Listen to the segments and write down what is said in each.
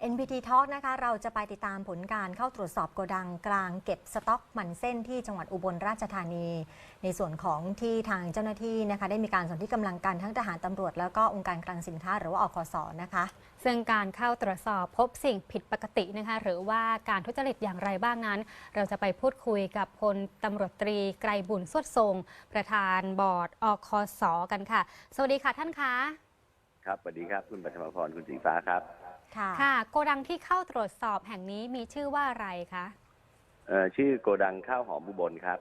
NPT Talk นะคะเราจะไปติดตามผลการเข้าตรวจสอบโกดังกลางเก็บสต็อกมันเส้นที่จังหวัดอุบลราชธานี ในส่วนของที่ทางเจ้าหน้าที่นะคะได้มีการสนที่กำลังกันทั้งทหารตำรวจ แล้วก็องค์การคลังสินค้าหรือว่าอคสนะคะ ซึ่งการเข้าตรวจสอบพบสิ่งผิดปกตินะคะหรือว่าการทุจริตอย่างไรบ้างนั้น เราจะไปพูดคุยกับพลตำรวจตรีไกรบุญสวดทรง ประธานบอร์ดอคสกันค่ะ สวัสดีค่ะท่านคะครับสวัสดีครับคุณปัทมพรคุณสีฟ้าครับ ค่ะค่ะ โกดังที่เข้าตรวจสอบแห่งนี้มีชื่อว่าอะไรคะเอ่อชื่อโกดังข้าวหอมบุบลครับ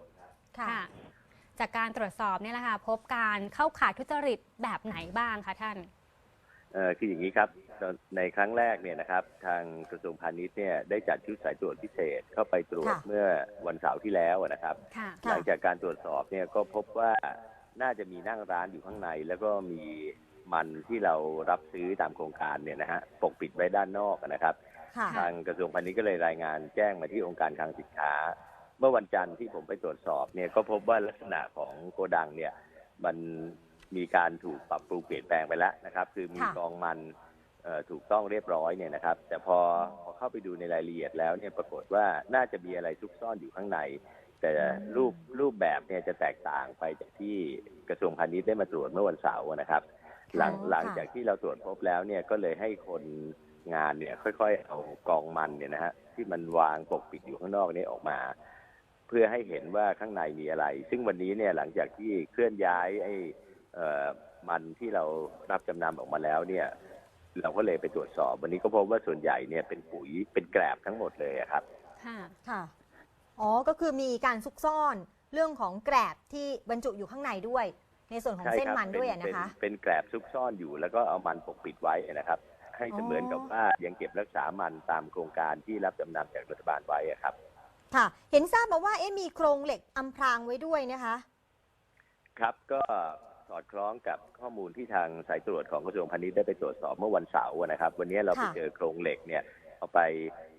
ค่ะ จากการตรวจสอบเนี่ยแหละค่ะพบการเข้าขายทุจริตแบบไหนบ้างคะท่าน เอ่อคืออย่างนี้ครับในครั้งแรกเนี่ยนะครับ ทางกระทรวงพาณิชย์เนี่ยได้จัดชุดสายตรวจพิเศษเข้าไปตรวจค่ะ เมื่อวันเสาร์ที่แล้วนะครับ ค่ะค่ะหลังจากการตรวจสอบเนี่ยก็พบว่าน่าจะมีนั่งร้านอยู่ข้างใน แล้วก็มี มันที่เรารับซื้อตามโครงการเนี่ยนะฮะปกปิดไว้ด้านนอกนะครับ ค่ะทางกระทรวงพาณิชย์ก็เลยรายงานแจ้งมาที่องค์การคลังสินค้า เมื่อวันจันทร์ที่ผมไปตรวจสอบเนี่ยก็พบว่าลักษณะของโกดังเนี่ยมันมีการถูกปรับปรุงเปลี่ยนแปลงไปแล้วนะครับ คือมีค่ะกองมันเอ่อถูกต้องเรียบร้อยเนี่ยนะครับ แต่พอพอเข้าไปดูในรายละเอียดแล้วเนี่ยปรากฏว่าน่าจะมีอะไรซุกซ่อนอยู่ข้างใน แต่รูปรูปแบบเนี่ยจะแตกต่างไปจากที่กระทรวงพาณิชย์ได้มาตรวจเมื่อวันเสาร์นะครับ หลังอ๋อหลังค่ะจากที่เราตรวจพบแล้วเนี่ยก็เลยให้คนงานเนี่ย ค่อย ๆ เอากองมันเนี่ยนะฮะที่มันวางปกปิดอยู่ข้างนอกนี้ออกมา เพื่อให้เห็นว่าข้างในมีอะไร ซึ่งวันนี้เนี่ยหลังจากที่เคลื่อนย้ายไอ้เอ่อมันที่เรารับจำนำออกมาแล้วเนี่ย เราก็เลยไปตรวจสอบ วันนี้ก็พบว่าส่วนใหญ่เนี่ยเป็นปุ๋ยเป็นแกลบทั้งหมดเลยอะครับ ค่ะค่ะอ๋อก็คือมีการซุกซ่อนเรื่องของแกรบที่บรรจุอยู่ข้างในด้วย ในส่วนของใช่เส้นครับมันด้วยอะเป็นะคะ เป็นเป็นแกลบซุกซ่อนอยู่ แล้วก็เอามันปกปิดไว้นะครับ ให้เสมือนกับว่ายังเก็บรักษามันตามโครงการที่รับจำนำจากรัฐบาลไว้อะครับ ค่ะ เห็นทราบมาว่าเอ๊ะมีโครงเหล็กอำพรางไว้ด้วยนะคะ ครับก็สอดคล้องกับข้อมูลที่ทางสายตรวจของกระทรวงพาณิชย์ได้ไปตรวจสอบเมื่อวันเสาร์นะครับ วันนี้เราไปค่ะ เจอโครงเหล็กเนี่ยเอาไป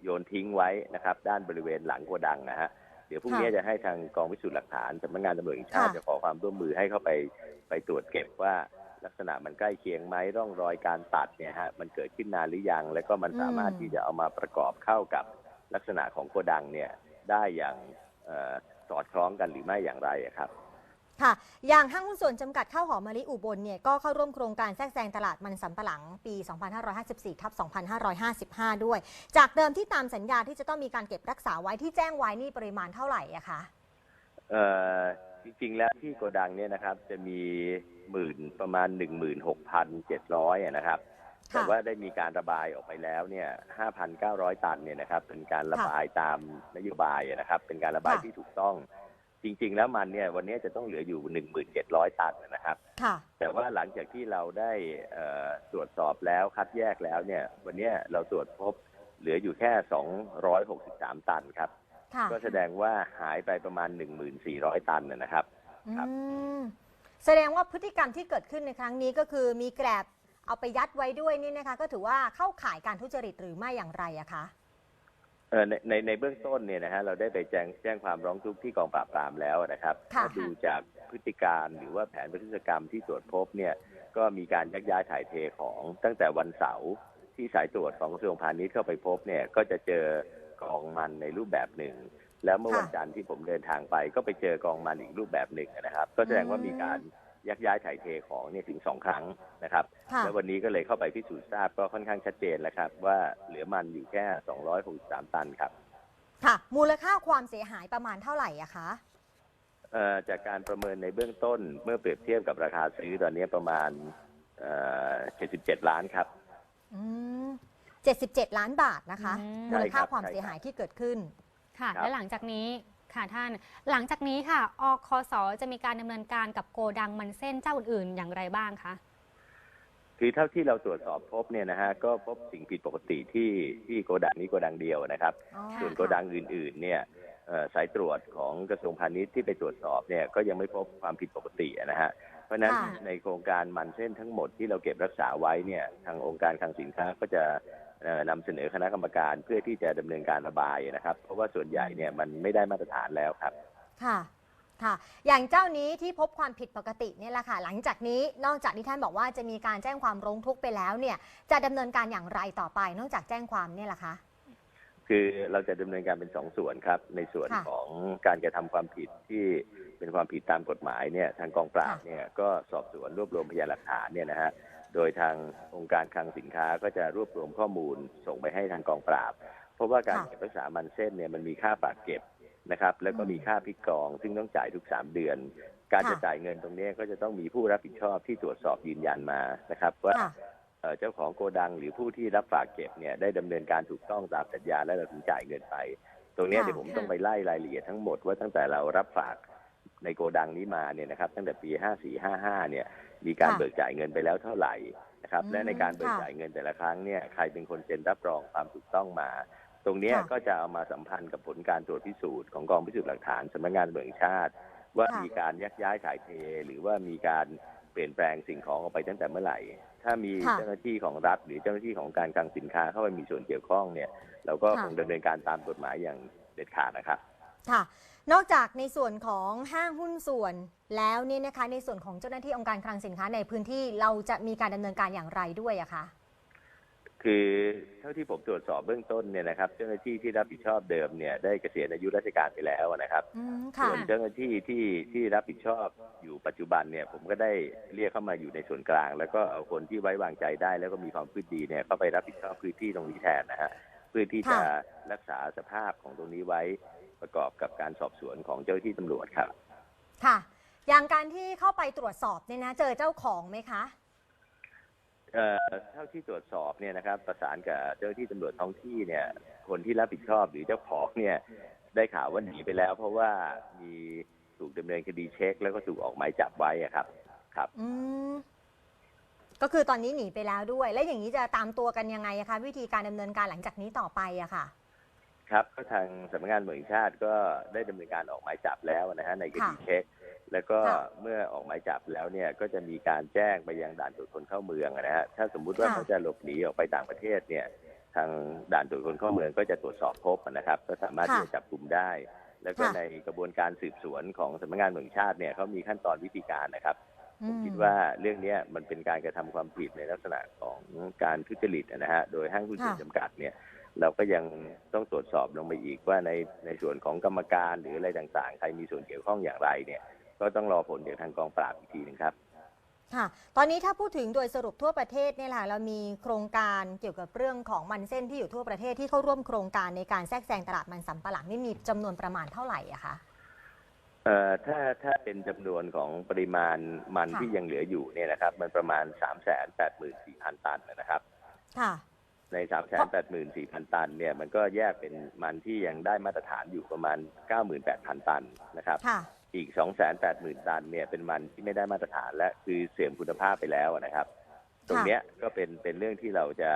โยนทิ้งไว้นะครับ ด้านบริเวณหลังโกดังนะฮะ เดี๋ยวพรุ่งนี้จะให้ทางกองพิสูจน์หลักฐานสำนักงานตำรวจแห่งชาติค่ะจะขอความร่วมมือให้เข้าไปไปตรวจเก็บว่าลักษณะมันใกล้เคียงไหมร่องรอยการตัดเนี่ยฮะมันเกิดขึ้นนานหรือยัง แล้วก็มันสามารถที่จะเอามาประกอบเข้ากับลักษณะของโกดังเนี่ยได้อย่างเอ่อสอดคล้องกันหรือไม่อย่างไรอะครับ ค่ะ อย่างห้างหุ้นส่วนจำกัดข้าวหอมมะลิอุบลเนี่ยก็เข้าร่วมโครงการแทรกแซงตลาดมันสำปะหลังปี 2554ทับ2555 ด้วย จากเดิมที่ตามสัญญาที่จะต้องมีการเก็บรักษาไว้ที่แจ้งไว้นี่ปริมาณเท่าไหร่อะคะเอ่อจริงๆแล้วที่โกดังเนี่ยนะครับจะมีหมื่นประมาณหนึ่งหมื่นหกพันเจ็ดร้อยนะครับค่ะแต่ว่าได้มีการระบายออกไปแล้วเนี่ยห้าพันเก้าร้อยตันเนี่ยนะครับเป็นการระบายตามนโยบายนะครับ เป็นการระบายค่ะที่ถูกต้อง จริง ๆ แล้วมันเนี่ยวันนี้จะต้องเหลืออยู่หนึ่งหมื่นเจ็ดร้อยตันนะครับ ค่ะ แต่ว่าหลังจากที่เราได้เอ่อตรวจสอบแล้วคัดแยกแล้วเนี่ย วันนี้เราตรวจพบเหลืออยู่แค่ 263 ตันครับ ค่ะก็แสดงว่าหายไปประมาณ 1,400 ตันนะนะครับครับ อืมแสดงว่าพฤติกรรมที่เกิดขึ้นในครั้งนี้ก็คือมีแกรบเอาไปยัดไว้ด้วยนี่นะคะ ก็ถือว่าเข้าข่ายการทุจริตหรือไม่อย่างไรอะคะเอ่อ ในในในเบื้องต้นเนี่ยนะฮะเราได้ไปแจ้งแจ้งความร้องทุกข์ที่กองปราบปรามแล้วนะครับค่ะถ้าดูจากพฤติการหรือว่าแผนพฤติกรรมที่ตรวจพบเนี่ยก็มีการยักย้ายถ่ายเทของตั้งแต่วันเสาร์ที่สายตรวจของกระทรวงพาณิชย์เข้าไปพบเนี่ยก็จะเจอกองมันในรูปแบบหนึ่ง แล้วเมื่อค่ะวันจันทร์ที่ผมเดินทางไป ก็ไปเจอกองมันอีกรูปแบบหนึ่งนะครับ ก็แสดงว่ามีการ ยักย้ายถ่ายเทของเนี่ยถึงสองครั้งนะครับ ค่ะ แล้ววันนี้ก็เลยเข้าไปพิสูจน์ทราบก็ค่อนข้างชัดเจนแล้วครับว่าเหลือมันอยู่แค่ 263 ตันครับค่ะ มูลค่าความเสียหายประมาณเท่าไหร่อะคะ เอ่อจากการประเมินในเบื้องต้นเมื่อเปรียบเทียบกับราคาซื้อตอนนี้ประมาณเอ่อ77 ล้านครับ อืม77 ล้านบาทนะคะ อืม มูลค่าใช่ครับความเสียหายที่เกิดขึ้น ค่ะ ครับ และหลังจากนี้ ค่ะท่าน หลังจากนี้ค่ะอคสจะมีการดำเนินการกับโกดังมันเส้นเจ้าอื่นๆ อย่างไรบ้างคะคือเท่าที่เราตรวจสอบพบเนี่ยนะฮะก็พบสิ่งผิดปกติที่ที่โกดังนี้โกดังเดียวนะครับอ๋อค่ะส่วนโกดังอื่น ๆ เนี่ยเอ่อสายตรวจของกระทรวงพาณิชย์ที่ไปตรวจสอบเนี่ยก็ยังไม่พบความผิดปกตินะฮะเพราะฉะนั้นค่ะในโครงการมันเส้นทั้งหมดที่เราเก็บรักษาไว้เนี่ยทางองค์การคลังสินค้าก็จะเอ่อ นำเสนอคณะกรรมการเพื่อที่จะดำเนินการระบายนะครับ เพราะว่าส่วนใหญ่เนี่ยมันไม่ได้มาตรฐานแล้วครับ ค่ะค่ะ อย่างเจ้านี้ที่พบความผิดปกติเนี่ยแหละค่ะ หลังจากนี้นอกจากที่ท่านบอกว่าจะมีการแจ้งความร้องทุกข์ไปแล้วเนี่ย จะดำเนินการอย่างไรต่อไป นอกจากแจ้งความเนี่ยแหละคะ คือเราจะดำเนินการเป็นสองส่วนครับ ในส่วนค่ะของการกระทำความผิดที่เป็นความผิดตามกฎหมายเนี่ยทางกองปราบค่ะเนี่ยก็สอบสวนรวบรวมพยานหลักฐานเนี่ยนะฮะ โดยทางองค์การคลังสินค้าก็จะรวบรวมข้อมูลส่งไปให้ทางกองปราบ เพราะว่าการค่ะเก็บรักษามันเส้นเนี่ยมันมีค่าฝากเก็บนะครับ แล้วก็อืมมีค่าพิกอง ซึ่งต้องจ่ายทุกสามเดือน การค่ะจะจ่ายเงินตรงเนี้ยก็จะต้องมีผู้รับผิดชอบที่ตรวจสอบยืนยันมานะครับ ว่าค่ะเอ่อเจ้าของโกดังหรือผู้ที่รับฝากเก็บเนี่ยได้ดำเนินการถูกต้องตามสัญญาและเราถึงจ่ายเงินไป ตรงเนี้ยค่ะเดี๋ยวผมต้องไปไล่รายละเอียดทั้งหมดว่าตั้งแต่เรารับฝาก ในโกดังนี้มาเนี่ยนะครับตั้งแต่ปี 54 55 เนี่ยมีการค่ะเบิกจ่ายเงินไปแล้วเท่าไหร่นะครับอืมและในการเบิกค่ะจ่ายเงินแต่ละครั้งเนี่ยใครเป็นคนเซ็นรับรองความถูกต้องมา ตรงเนี้ยค่ะก็จะเอามาสัมพันธ์กับผลการตรวจพิสูจน์ของกองพิสูจน์หลักฐานสำนักงานตำรวจแห่งชาติ ว่าค่ะมีการยักย้ายถ่ายเท หรือว่ามีการเปลี่ยนแปลงสิ่งของออกไปตั้งแต่เมื่อไหร่ ถ้ามีค่ะเจ้าหน้าที่ของรัฐ หรือเจ้าหน้าที่ของการคลังสินค้าเข้าไปมีส่วนเกี่ยวข้องเนี่ย เราก็ค่ะคงดำเนินการตามกฎหมายอย่างเด็ดขาดนะครับ ค่ะ นอกจากในส่วนของห้างหุ้นส่วนแล้วเนี่ยนะคะในส่วนของเจ้าหน้าที่องค์การคลังสินค้าในพื้นที่เราจะมีการดำเนินการอย่างไรด้วยอะคะคือเท่าที่ผมตรวจสอบเบื้องต้นเนี่ยนะครับเจ้าหน้าที่ที่รับผิดชอบเดิมเนี่ยได้เกษียณอายุราชการไปแล้วนะครับอืมค่ะส่วนเจ้าหน้าที่ที่ที่รับผิดชอบอยู่ปัจจุบันเนี่ยผมก็ได้เรียกเข้ามาอยู่ในส่วนกลาง แล้วก็เอาคนที่ไว้วางใจได้แล้วก็มีความพื้นดีเนี่ยเข้าไปรับผิดชอบพื้นที่ตรงนี้แทนนะฮะเพื่อที่จะค่ะรักษาสภาพของตรงนี้ไว้ ประกอบกับการสอบสวนของเจ้าหน้าที่ตำรวจครับ ค่ะ อย่างการที่เข้าไปตรวจสอบเนี่ยนะเจอเจ้าของไหมคะ เอ่อเท่าที่ตรวจสอบเนี่ยนะครับ ประสานกับเจ้าหน้าที่ตำรวจท้องที่เนี่ย คนที่รับผิดชอบหรือเจ้าของเนี่ย ได้ข่าวว่าหนีไปแล้ว เพราะว่ามีถูกดำเนินคดีเช็ค แล้วก็ถูกออกหมายจับไว้อะครับ ครับ อืม ก็คือตอนนี้หนีไปแล้วด้วย แล้วอย่างนี้จะตามตัวกันยังไงอะคะ วิธีการดำเนินการหลังจากนี้ต่อไปอะค่ะ ครับก็ทางสำนักงานตำรวจแห่งชาติก็ได้ดำเนินการออกหมายจับแล้วนะฮะในคดีค่ะเช็ค แล้วก็ค่ะเมื่อออกหมายจับแล้วเนี่ยก็จะมีการแจ้งไปยังด่านตรวจคนเข้าเมืองนะฮะถ้าสมมุติว่าค่ะเขาจะหลบหนีออกไปต่างประเทศเนี่ย ทางด่านตรวจคนเข้าเมืองก็จะตรวจสอบพบนะครับ ก็สามารถที่จะจับกลุ่มได้ แล้วก็ค่ะในกระบวนการสืบสวนของสำนักงานตำรวจแห่งชาติเนี่ยเขามีขั้นตอนวิธีการนะครับอืผมคิดว่าเรื่องเนี้ยมันเป็นการกระทำความผิดในลักษณะของการทุจริตนะฮะ โดยห้างหุ้นส่วนค่ะจำกัดเนี่ย เราก็ยังต้องตรวจสอบลงไปอีกว่าในในส่วนของกรรมการหรืออะไรต่างๆ ใครมีส่วนเกี่ยวข้องอย่างไรเนี่ย ก็ต้องรอผลจากทางกองปราบอีกทีหนึงครับ ค่ะ ตอนนี้ถ้าพูดถึงโดยสรุปทั่วประเทศเนี่ยแหละเรามีโครงการเกี่ยวกับเรื่องของมันเส้นที่อยู่ทั่วประเทศที่เข้าร่วมโครงการในการแทรกแซงตลาดมันสำปะหลังนี่มีจำนวนประมาณเท่าไหร่อะคะเอ่อถ้าถ้าเป็นจำนวนของปริมาณมันค่ะที่ยังเหลืออยู่เนี่ยนะครับ มันประมาณ3 8 4 0 0 0ตันนะครับ ค่ะ ใน 3 8 4 0 0 0 ตันเนี่ยมันก็แยกเป็นมันที่ยังได้มาตรฐานอยู่ประมาณ 98,000 ตันนะครับค่ะ อีก 280,000 ตันเนี่ยเป็นมันที่ไม่ได้มาตรฐานและคือเสื่อมคุณภาพไปแล้วนะครับ ตรงเนี้ยก็เป็นเป็นเรื่องที่เราจะ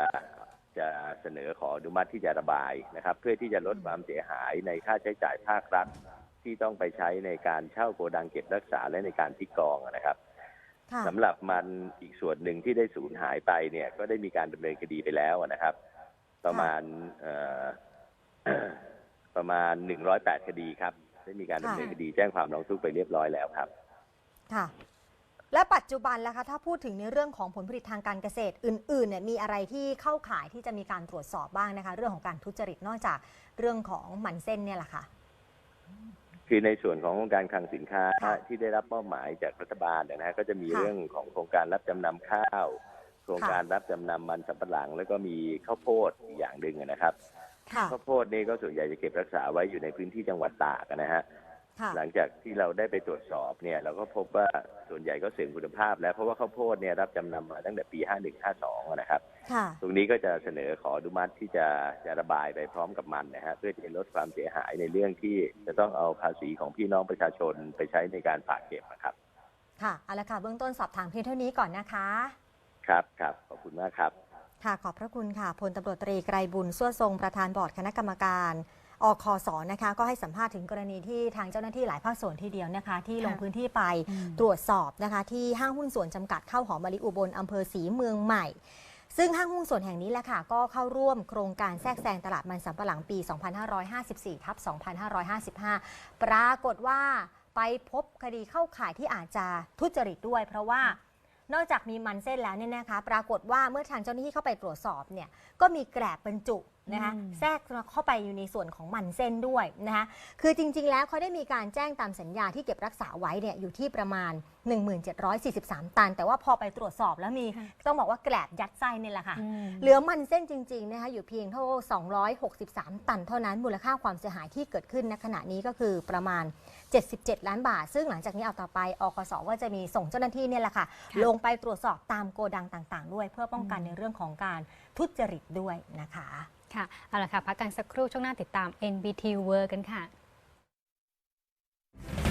จะเสนอขออนุมัติที่จะระบายนะครับ เพื่อที่จะลดความเสียหายในค่าใช้จ่ายภาครัฐที่ต้องไปใช้ในการเช่าโกดังเก็บรักษาและในการพิกองนะครับค่ะ สำหรับมันอีกส่วนหนึ่งที่ได้สูญหายไปเนี่ย ก็ได้มีการดำเนินคดีไปแล้วนะครับ ประมาณเอ่อประมาณ108คดีครับ ได้มีการดำเนินค่ะคดีแจ้งความร้องทุกข์ไปเรียบร้อยแล้วครับ ค่ะ และปัจจุบันล่ะคะ ถ้าพูดถึงในเรื่องของผลผลิตทางการเกษตรอื่นๆเนี่ยมีอะไรที่เข้าข่ายที่จะมีการตรวจสอบบ้างนะคะ เรื่องของการทุจริตนอกจากเรื่องของมันเส้นเนี่ยแหละค่ะ คือในส่วนของการคลังสินค้าค่ะที่ได้รับมอบหมายจากรัฐบาลเนยนะฮะก็จะมีค่ะเรื่องของโครงการรับจำนำข้าว โครงค่ะการรับจำนำมันสำปะหลัง แล้วก็มีข้าวโพดอีกอย่างหนึ่งนะครับค่ะข้าวโพดนี่ก็ส่วนใหญ่จะเก็บรักษาไว้อยู่ในพื้นที่จังหวัดตากนะฮะค่ะ หลังจากที่เราได้ไปตรวจสอบเนี่ยเราก็พบว่าส่วนใหญ่ก็เสื่อมคุณภาพ แล้วเพราะว่าข้าวโพดเนี่ยรับจำนำมาตั้งแต่ปี 51 52 นะครับค่ะตรงนี้ก็จะเสนอขออนุมัติที่จะจะระบายไปพร้อมกับมันนะฮะเพื่อที่จะลดความเสียหายในเรื่องที่จะต้องเอาภาษีของพี่น้องประชาชนไปใช้ในการฝากเก็บนะครับ ค่ะเอาละค่ะเบื้องต้นสอบถามเพียงเท่านี้ก่อนนะคะ ครับครับขอบคุณมากครับ ค่ะขอบพระคุณค่ะพลตำรวจตรีไกรบุญสั่วทรงประธานบอร์ดคณะกรรมการ อคสนะคะ ก็ให้สัมภาษณ์ถึงกรณีที่ทางเจ้าหน้าที่หลายภาคส่วนทีเดียวนะคะ ที่ลงค่ะพื้นที่ไปอืมตรวจสอบนะคะ ที่ห้างหุ้นส่วนจำกัดข้าวหอมมะลิอุบลอำเภอศรีเมืองใหม่ซึ่งห้างหุ้นส่วนแห่งนี้แหละค่ะ ก็เข้าร่วมโครงการแทรกแซงตลาดมันสำปะหลังปี 2554 ทับ 2555 ปรากฏว่าไปพบคดีเข้าข่ายที่อาจจะทุจริตด้วย เพราะว่านอกจากมีมันเส้นแล้วเนี่ยนะคะ ปรากฏว่าเมื่อทางเจ้าหน้าที่เข้าไปตรวจสอบเนี่ยก็มีแกลบบรรจุนะคะอืมแทรกเข้าไปอยู่ในส่วนของมันเส้นด้วยนะคะคือจริง ๆ แล้วเขาได้มีการแจ้งตามสัญญาที่เก็บรักษาไว้เนี่ยอยู่ที่ประมาณ 1743 ตัน แต่ว่าพอไปตรวจสอบแล้วมีต้องบอกว่าแกลบยัดไส้เนี่ยแหละค่ะอืมเหลือมันเส้นจริง ๆ นะคะอยู่เพียงเท่า 263 ตันเท่านั้นมูลค่าความเสียหายที่เกิดขึ้นณขณะนี้ก็คือประมาณ 77 ล้านบาท ซึ่งหลังจากนี้เอาต่อไปอคสก็จะมีส่งเจ้าหน้าที่เนี่ยแหละค่ะค่ะ ลงไปตรวจสอบตามโกดังต่าง ๆ ด้วย เพื่อป้องกันในเรื่องของการทุจริตด้วยนะคะ ค่ะ เอาละค่ะ พักกันสักครู่ช่วงหน้าติดตาม NBT World กันค่ะ